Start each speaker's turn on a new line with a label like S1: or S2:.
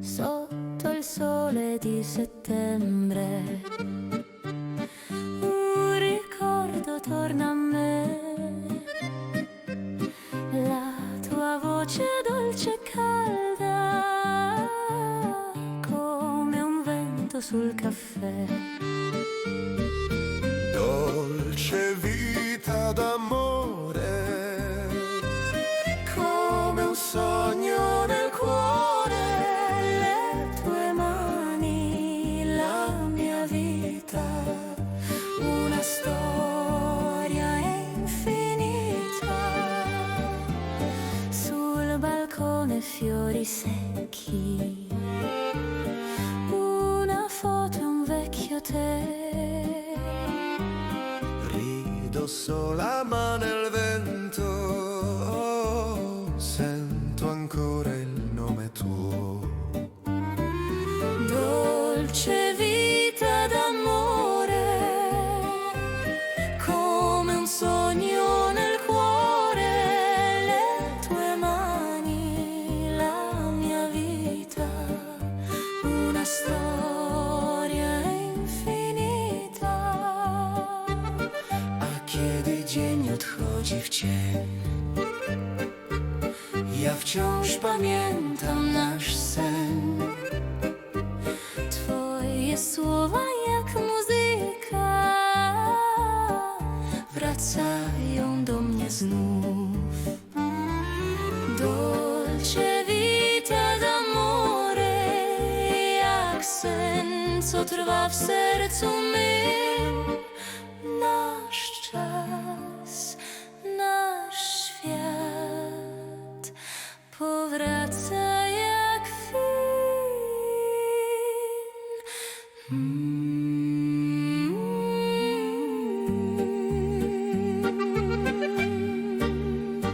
S1: sotto il sole di settembre. Un ricordo torna a me, la tua voce dolce e calda, come un vento sul caffè.
S2: Dolce vita d'amore,
S1: fiori secchi, una foto e un vecchio te.
S2: rido sola ma nel vento oh, sento ancora il nome tuo.
S1: Dolce vita d'amore, come un sogno una storia infinita.
S2: A kiedy dzień odchodzi w cień, ja wciąż pamiętam nasz sen.
S1: Twoje słowa jak muzyka wracają do mnie znów. Co trwa w sercu mym. Nasz czas, nasz świat powraca jak film.